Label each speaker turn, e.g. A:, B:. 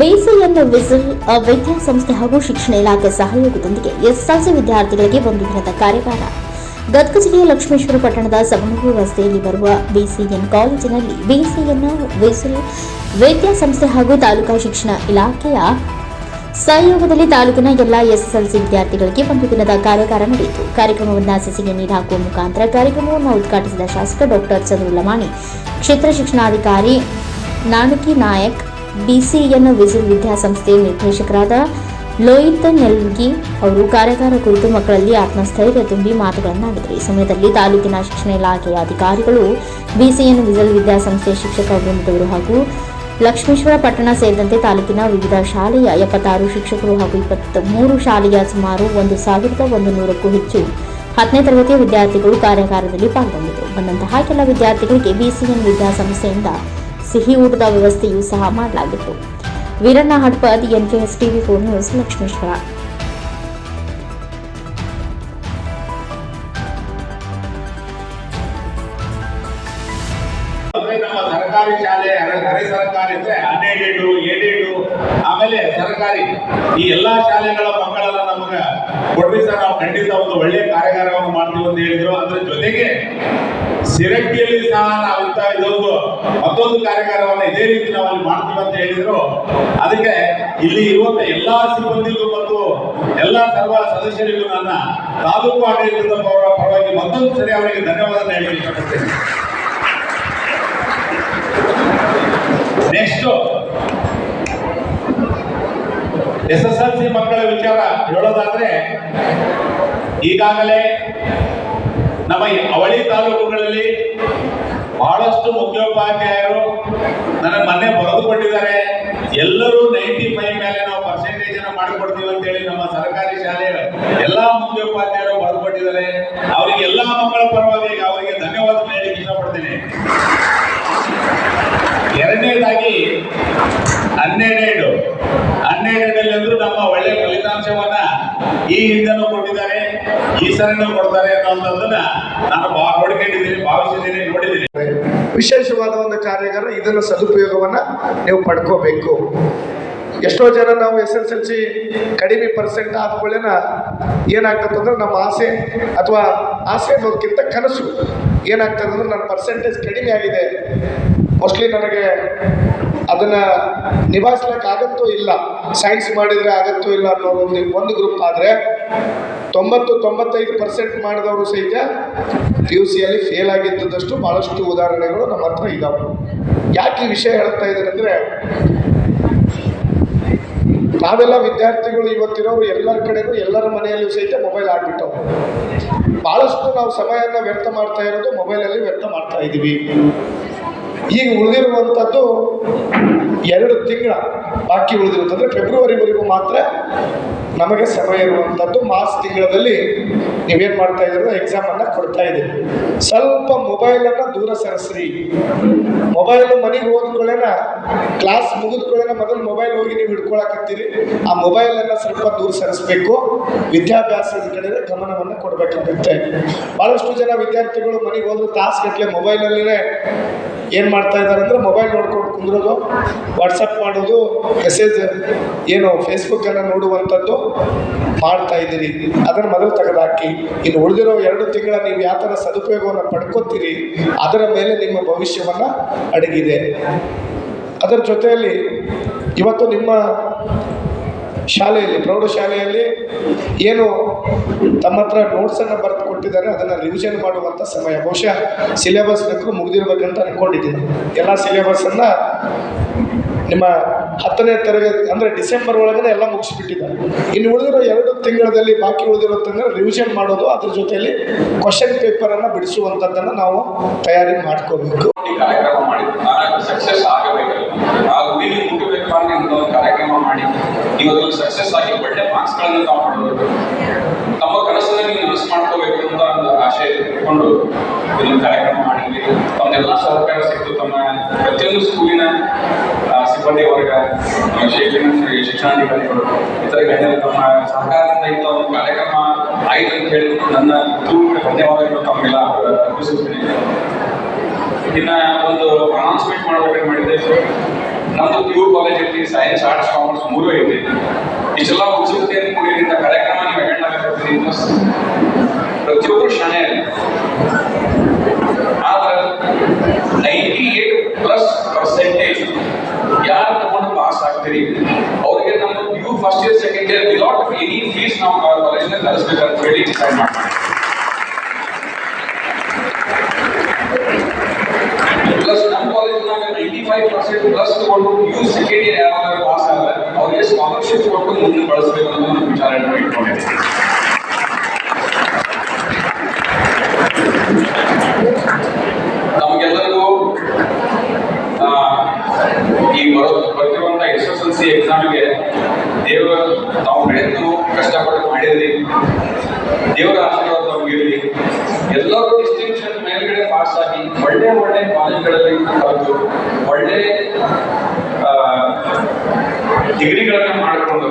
A: Whistle ವೈದ್ಯ ವಿದ್ಯಾಸಂಸ್ಥೆ ಹಾಗೂ ಶಿಕ್ಷಣ ಇಲಾಖೆ ಸಹಯೋಗದೊಂದಿಗೆ ಎಸ್ಎಸ್ಎಲ್ಸಿ ವಿದ್ಯಾರ್ಥಿಗಳಿಗೆ ಒಂದು ದಿನದ ಕಾರ್ಯಾಗಾರ. ಗದಗ ಜಿಲ್ಲೆಯ ಲಕ್ಷ್ಮೇಶ್ವರ ಪಟ್ಟಣದ ಸಬನೂರು ರಸ್ತೆಯಲ್ಲಿ ಬರುವ ಬಿಸಿಎನ್ ಕಾಲೇಜಿನಲ್ಲಿ ಬಿಸಿಎನ್ ವಿಸಿಲ್ ವಿದ್ಯಾಸಂಸ್ಥೆ ಹಾಗೂ ತಾಲೂಕಾ ಶಿಕ್ಷಣ ಇಲಾಖೆಯ ಸಹಯೋಗದಲ್ಲಿ ತಾಲೂಕಿನ ಎಲ್ಲ ಎಸ್ಎಸ್ಎಲ್ಸಿ ವಿದ್ಯಾರ್ಥಿಗಳಿಗೆ ಒಂದು ದಿನದ ಕಾರ್ಯಾಗಾರ ನಡೆಯಿತು. ಕಾರ್ಯಕ್ರಮವನ್ನು ಸಸಿಗೆ ನೀರು ಹಾಕುವ ಮುಖಾಂತರ ಕಾರ್ಯಕ್ರಮವನ್ನು ಉದ್ಘಾಟಿಸಿದ ಶಾಸಕ ಡಾಕ್ಟರ್ ಚಂದ್ರು ಲಮಾಣಿ, ಕ್ಷೇತ್ರ ಶಿಕ್ಷಣಾಧಿಕಾರಿ ನಾಣಕಿ ನಾಯಕ್ ಬಿಸಿಎನ್ ವಿಸಿಲ್ ವಿದ್ಯಾಸಂಸ್ಥೆ ನಿರ್ದೇಶಕರಾದ ಲೋಹಿತ್ ನೆಲ್ಗಿ ಅವರು ಕಾರ್ಯಾಗಾರ ಕುರಿತು ಮಕ್ಕಳಲ್ಲಿ ಆತ್ಮಸ್ಥೈರ್ಯ ತುಂಬಿ ಮಾತುಗಳನ್ನಾಡಿದರು ಈ ಸಮಯದಲ್ಲಿ ತಾಲೂಕಿನ ಶಿಕ್ಷಣ ಇಲಾಖೆಯ ಅಧಿಕಾರಿಗಳು ಬಿಸಿಎನ್ ವಿಸಲ್ ವಿದ್ಯಾಸಂಸ್ಥೆಯ ಶಿಕ್ಷಕ ವೃಂದದವರು ಹಾಗೂ ಲಕ್ಷ್ಮೇಶ್ವರ ಪಟ್ಟಣ ಸೇರಿದಂತೆ ತಾಲೂಕಿನ ವಿವಿಧ ಶಾಲೆಯ ಎಪ್ಪತ್ತಾರು ಶಿಕ್ಷಕರು ಹಾಗೂ ಇಪ್ಪತ್ತ್ ಮೂರು ಶಾಲೆಯ ಸುಮಾರು ಒಂದು ಸಾವಿರದ ಒಂದು ನೂರಕ್ಕೂ ಹೆಚ್ಚು ಹತ್ತನೇ ತರಗತಿಯ ವಿದ್ಯಾರ್ಥಿಗಳು ಕಾರ್ಯಾಗಾರದಲ್ಲಿ ಪಾಲ್ಗೊಂಡಿದ್ದರು. ಬಂದಂತಹ ಕೆಲ ವಿದ್ಯಾರ್ಥಿಗಳಿಗೆ ಬಿಸಿಎನ್ ವಿದ್ಯಾಸಂಸ್ಥೆಯಿಂದ ಸಿಹಿ ಊಟದ ವ್ಯವಸ್ಥೆಯೂ ಸಹ ಮಾಡಲಾಗಿತ್ತು. Veeranna Hadpad NKS TV four news Lakshmeshwar.
B: ಸರ್ಕಾರಿ ಶಾಲೆ, ಅರೆ ಸರ್ಕಾರಿ ಅಂದ್ರೆ ಅನ್ಎಡೆಡ್ ಎಡೆಡ್ ಆಮೇಲೆ ಸರ್ಕಾರಿ. ಈ ಎಲ್ಲಾ ಶಾಲೆಗಳ ಮಕ್ಕಳನ್ನ ನಮಗ ಕೊಡ್ರಿ ಸರ್ ನಾವು ಖಂಡಿತ ಒಂದು ಒಳ್ಳೆ ಕಾರ್ಯಾಗಾರವನ್ನು ಮಾಡ್ತೀವಿ ಅಂತ ಹೇಳಿದ್ರು. ಅದ್ರ ಜೊತೆಗೆ ಸಿರಟ್ಟಿಯಲ್ಲಿ ಸಹ ನಾವು ಇಂತ ಇದೊಂದು ಮತ್ತೊಂದು ಕಾರ್ಯಕ್ರಮವನ್ನು ಇದೇ ರೀತಿ ನಾವು ಅಲ್ಲಿ ಮಾಡ್ತೀವಿ ಅಂತ ಹೇಳಿದ್ರು. ಅದಕ್ಕೆ ಇಲ್ಲಿ ಇರುವಂತ ಎಲ್ಲಾ ಸಿಬ್ಬಂದಿಗೂ ಮತ್ತು ಎಲ್ಲಾ ಸರ್ವ ಸದಸ್ಯರಿಗೂ ನನ್ನ ತಾಲೂಕು ಆಡಳಿತದ ಪರವಾಗಿ ಮತ್ತೊಂದು ಸರಿ ಅವರಿಗೆ ಧನ್ಯವಾದ ಹೇಳಿ next S S L C ಮಕ್ಕಳ ವಿಚಾರ ಹೇಳೋದಾದ್ರೆ, ಈಗಾಗಲೇ ನಮ್ಮ ಅವಳಿ ತಾಲೂಕುಗಳಲ್ಲಿ ಬಹಳಷ್ಟು ಮುಖ್ಯೋಪಾಧ್ಯಾಯರು ನನ್ನ ಮೊನ್ನೆ ಬರೆದುಕೊಂಡಿದ್ದಾರೆ ಎಲ್ಲರೂ ನೈಂಟಿ ಫೈವ್ ಮೇಲೆ ನಾವು ಪರ್ಸೆಂಟೇಜ್ ಅನ್ನ ಮಾಡಿಕೊಡ್ತೀವಿ ಅಂತ ಹೇಳಿ ನಮ್ಮ ಸರ್ಕಾರಿ ಶಾಲೆಯ ಎಲ್ಲಾ ಮುಖ್ಯೋಪಾಧ್ಯಾಯರು ಬರೆದುಕೊಂಡಿದ್ದಾರೆ ಅವರಿಗೆ ಎಲ್ಲಾ ಮಕ್ಕಳ ಪರವಾಗಿ ಅವರಿಗೆ ಧನ್ಯವಾದ ಹೇಳಲಿಕ್ಕೆ ಇಷ್ಟಪಡ್ತೇನೆ. ಎರಡನೇದಾಗಿ ಹನ್ನೆರಡು. ಹನ್ನೆರಡು ಅಂದ್ರೂ ನಮ್ಮ ಒಳ್ಳೆ ಫಲಿತಾಂಶವನ್ನ ಈ ಹಿಂದೆನೂ ಕೊಟ್ಟಿದ್ದಾರೆ, ಈ ಸರಿನೂ ಕೊಡ್ತಾರೆ ಅನ್ನೋದನ್ನ ನಾನು ನೋಡ್ಕೊಂಡಿದ್ದೀನಿ, ಭಾವಿಸಿದ್ದೀನಿ, ನೋಡಿದ್ದೀನಿ.
C: ವಿಶೇಷವಾದ ಒಂದು ಕಾರ್ಯಾಗಾರ, ಇದರ ಸದುಪಯೋಗವನ್ನ ನೀವು ಪಡ್ಕೋಬೇಕು. ಎಷ್ಟೋ ಜನ ನಾವು ಎಸ್ ಎಲ್ ಸಿ ಕಡಿಮೆ ಪರ್ಸೆಂಟ್ ಆದ್ಕೊಳ್ಳೇನ ಏನಾಗ್ತದೆ ಅಂದ್ರೆ ನಮ್ಮ ಆಸೆ ಅಥವಾ ಆಸೆ ಅನ್ನೋದಕ್ಕಿಂತ ಕನಸು ಏನಾಗ್ತದೆ ಅಂದ್ರೆ ನನ್ನ ಪರ್ಸೆಂಟೇಜ್ ಕಡಿಮೆ ಆಗಿದೆ. ಮೋಸ್ಟ್ಲಿ ನನಗೆ ಅದನ್ನ ನಿಭಾಯಿಸ್ಲಿಕ್ಕೆ ಆಗತ್ತೋ ಇಲ್ಲ. ಸೈನ್ಸ್ ಮಾಡಿದ್ರೆ ಆಗತ್ತೋ ಇಲ್ಲ ಅನ್ನೋ ಒಂದು ಒಂದು ಗ್ರೂಪ್ ಆದರೆ ತೊಂಬತ್ತು, ತೊಂಬತ್ತೈದು ಪರ್ಸೆಂಟ್ ಮಾಡಿದವರು ಸಹಿತ ಪಿ ಯು ಸಿಯಲ್ಲಿ ಫೇಲ್ ಆಗಿದ್ದದಷ್ಟು ಭಾಳಷ್ಟು ಉದಾಹರಣೆಗಳು ನಮ್ಮ ಹತ್ರ ಇದ್ದಾವೆ ಯಾಕೆ ಈ ವಿಷಯ ಹೇಳ್ತಾ ಇದ್ದಾರೆ ಅಂದರೆ, ನಾವೆಲ್ಲ ವಿದ್ಯಾರ್ಥಿಗಳು ಇವತ್ತಿರೋರು ಎಲ್ಲರ ಕಡೆಗೂ ಎಲ್ಲರ ಮನೆಯಲ್ಲೂ ಸಹಿತ ಮೊಬೈಲ್ ಆಗ್ಬಿಟ್ಟವು ಭಾಳಷ್ಟು ನಾವು ಸಮಯನ ವ್ಯರ್ಥ ಮಾಡ್ತಾ ಇರೋದು ಮೊಬೈಲಲ್ಲಿ ವ್ಯರ್ಥ ಮಾಡ್ತಾ ಇದ್ದೀವಿ. ಈಗ ಉಳಿದಿರುವಂಥದ್ದು ಎರಡು ತಿಂಗಳ ಬಾಕಿ ಉಳಿದಿರುತ್ತೆ ಅಂದರೆ ಫೆಬ್ರವರಿವರೆಗೂ ಮಾತ್ರ ನಮಗೆ ಸಮಯ ಇರುವಂಥದ್ದು ಮಾರ್ಚ್ ತಿಂಗಳಲ್ಲಿ ನೀವೇನು ಮಾಡ್ತಾ ಇದ್ದೀರೋ ಎಕ್ಸಾಮನ್ನು ಕೊಡ್ತಾ ಇದ್ದೀರಿ. ಸ್ವಲ್ಪ ಮೊಬೈಲನ್ನು ದೂರ ಸರಿಸ್ರಿ. ಮೊಬೈಲ್ ಮನೆಗೆ ಹೋದ್ಕೊಳ್ಳೇನ ಕ್ಲಾಸ್ ಮುಗಿದ್ಕೊಳ್ಳೇನ ಮೊದಲು ಮೊಬೈಲ್ ಹೋಗಿ ನೀವು ಹಿಡ್ಕೊಳಕತ್ತೀರಿ. ಆ ಮೊಬೈಲನ್ನು ಸ್ವಲ್ಪ ದೂರ ಸರಿಸ್ಬೇಕು. ವಿದ್ಯಾಭ್ಯಾಸದ ಕಡೆ ಗಮನವನ್ನು ಕೊಡಬೇಕಾಗುತ್ತೆ ಭಾಳಷ್ಟು ಜನ ವಿದ್ಯಾರ್ಥಿಗಳು ಮನೆಗೆ ಹೋದ್ರೆ ತಾಸು ಗಟ್ಟಲೆ ಮೊಬೈಲಲ್ಲಿನೇ ಏನು ಮಾಡ್ತಾ ಇದ್ದಾರೆ ಅಂದರೆ ಮೊಬೈಲ್ ನೋಡ್ಕೊಂಡು ಕುಂದ್ರೋದು ವಾಟ್ಸಪ್ ಮಾಡೋದು ಮೆಸೇಜ್ ಏನು ಫೇಸ್ಬುಕ್ಕನ್ನು ನೋಡುವಂಥದ್ದು ಮಾಡ್ತಾ ಇದ್ದೀರಿ. ಅದನ್ನು ಮೊದಲು ತೆಗೆದಾಕಿ. ಇನ್ನು ಉಳಿದಿರೋ ಎರಡು ತಿಂಗಳ ನೀವು ಯಾವ ಥರ ಸದುಪಯೋಗವನ್ನು ಪಡ್ಕೋತೀರಿ, ಅದರ ಮೇಲೆ ನಿಮ್ಮ ಭವಿಷ್ಯವನ್ನು ಅಡಗಿದೆ. ಅದರ ಜೊತೆಯಲ್ಲಿ ಇವತ್ತು ನಿಮ್ಮ ಶಾಲೆಯಲ್ಲಿ, ಪ್ರೌಢಶಾಲೆಯಲ್ಲಿ ಏನು ತಮ್ಮ ಹತ್ರ ನೋಟ್ಸನ್ನು ಬರೆದು ಕೊಟ್ಟಿದ್ದಾರೆ, ಅದನ್ನು ರಿವಿಷನ್ ಮಾಡುವಂಥ ಸಮಯ. ಬಹುಶಃ ಸಿಲೆಬಸ್ ಬೇಕು, ಮುಗಿದಿರ್ಬೇಕಂತ ಅನ್ಕೊಂಡಿದ್ದೀನಿ. ಎಲ್ಲ ಸಿಲೆಬಸ್ಸನ್ನು ನಿಮ್ಮ ಹತ್ತನೇ ತರಗತಿ, ಅಂದರೆ ಡಿಸೆಂಬರ್ ಒಳಗಡೆ ಎಲ್ಲ ಮುಗಿಸ್ಬಿಟ್ಟಿದ್ದಾರೆ. ಇನ್ನು ಉಳಿದಿರೋ ಎರಡು ತಿಂಗಳಲ್ಲಿ ಬಾಕಿ ಉಳಿದಿರೋದಂದ್ರೆ ರಿವಿಷನ್ ಮಾಡೋದು, ಅದ್ರ ಜೊತೆಯಲ್ಲಿ ಕ್ವಶನ್ ಪೇಪರನ್ನು ಬಿಡಿಸುವಂಥದ್ದನ್ನು ನಾವು ತಯಾರಿ ಮಾಡ್ಕೋಬೇಕು.
D: ಕಾರ್ಯಕ್ರಮ ಮಾಡಿ. ಸಕ್ಸಸ್ ಆಗಿ ಒಳ್ಳೆ ಮಾರ್ಕ್ಸ್ಗಳನ್ನು ತಾವು ಮಾಡಬೇಕು ತಮ್ಮ ಕನಸನ್ನ ನೀವು ನನಸು ಮಾಡ್ಕೋಬೇಕು ಅಂತ ಒಂದು ಆಶೆ ಇಟ್ಕೊಂಡು ಇದನ್ನು ಕಾರ್ಯಕ್ರಮ ಮಾಡಿದ್ವಿ ತಮ್ಮೆಲ್ಲ ಸಹಕಾರ ಸಿಕ್ತು. ತಮ್ಮ ಪ್ರತಿಯೊಂದು ಸ್ಕೂಲಿನ ಸಿಬ್ಬಂದಿ ವರ್ಗ ಶಿಕ್ಷಣ ಶಿಕ್ಷಣಾಧಿಕಾರಿಗಳು ಇತರ ಗಣ್ಯರು ತಮ್ಮ ಸಹಕಾರದಿಂದ ಇಂಥ ಒಂದು ಕಾರ್ಯಕ್ರಮ ಆಯಿತು ಅಂತ ಹೇಳಿ ನನ್ನ ತುಂಬ ಧನ್ಯವಾದಗಳು ತಮ್ಮೆಲ್ಲ ಅರ್ಪಿಸುತ್ತೇನೆ. ಇನ್ನ ಒಂದು ಅನೌನ್ಸ್ಮೆಂಟ್ ಮಾಡಬೇಕು ಮಾಡಿದ್ದೆ ನಮ್ದು ಪಿ ಕಾಲೇಜ್ ಐತಿ ಸೈನ್ಸ್ ಆರ್ಟ್ಸ್ ಕಾಮರ್ಸ್ ಮೂರು ಐತಿ ಇಷ್ಟೆಲ್ಲ ಉತ್ಸುಕತೆಯನ್ನು ಕೂಡಿದಂತ ಕಾರ್ಯಕ್ರಮ ನೀವು ಅಟೆಂಡ್ ಆಗತ್ತೀರಿ ಪ್ರತಿಯೊಬ್ಬರು ಶಾಣೆ ಆದ್ರೆ ನೈಂಟಿ ಏಟ್ ಪ್ಲಸ್ ಪರ್ಸೆಂಟೇಜ್ ಯಾರು ತಗೊಂಡು ಪಾಸ್ ಆಗ್ತೀರಿ ಅವ್ರಿಗೆ ನಮ್ಮ U first year second year without any fees ನಾವು ಕಾಲೇಜಿನ ಕಲಿಸ್ಬೇಕಂತ ಹೇಳಿ ಡಿಸೈಡ್ ಮಾಡ್ತೀವಿ ಪ್ಲಸ್ ನಮ್ಮ ಕಾಲೇಜ್ನಾಗ ನೈಂಟಿ ಫೈವ್ ಪರ್ಸೆಂಟ್ ಪ್ಲಸ್ ತಗೊಂಡು ಯು ಸೆಕೆಂಡ್ ಇಯರ್ ಯಾರಾದ್ರೂ ಪಾಸ್ ಆದ್ರೆ ಅವ್ರಿಗೆ ಸ್ಕಾಲರ್ಶಿಪ್ ಕೊಟ್ಟು ಮುಂದೆ ಬಳಸಬೇಕು ಅನ್ನೋ ಒಂದು ವಿಚಾರ ಇಟ್ಕೊಂಡಿದ್ದೀವಿ ನಮಗೆಲ್ಲರಿಗೂ ಈ ಬರೋ ಎಸ್ ಎಸ್ ಎಲ್ ಸಿ ಎಕ್ಸಾಮ್ಗೆ ದೇವರ ನಾವು ಪ್ರಯತ್ನ ಕಷ್ಟಪಟ್ಟು ಮಾಡಿದ್ರಿ. ದೇವರ ಆಶೀರ್ವಾದ ನಮಗಿರಲಿ ಎಲ್ಲರೂ ಡಿಸ್ಟಿಂಕ್ಷನ್ ಮೇಲ್ಗಡೆ ಪಾಸ್ ಆಗಿ ಒಳ್ಳೆ ಒಳ್ಳೆ ಕಾಲೇಜ್ಗಳಲ್ಲಿ ಕಲಿತು, ಒಳ್ಳೆ ಡಿಗ್ರಿಗಳನ್ನ ಮಾಡಿಕೊಂಡು.